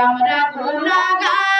আমরা গুণাগার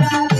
Thank you.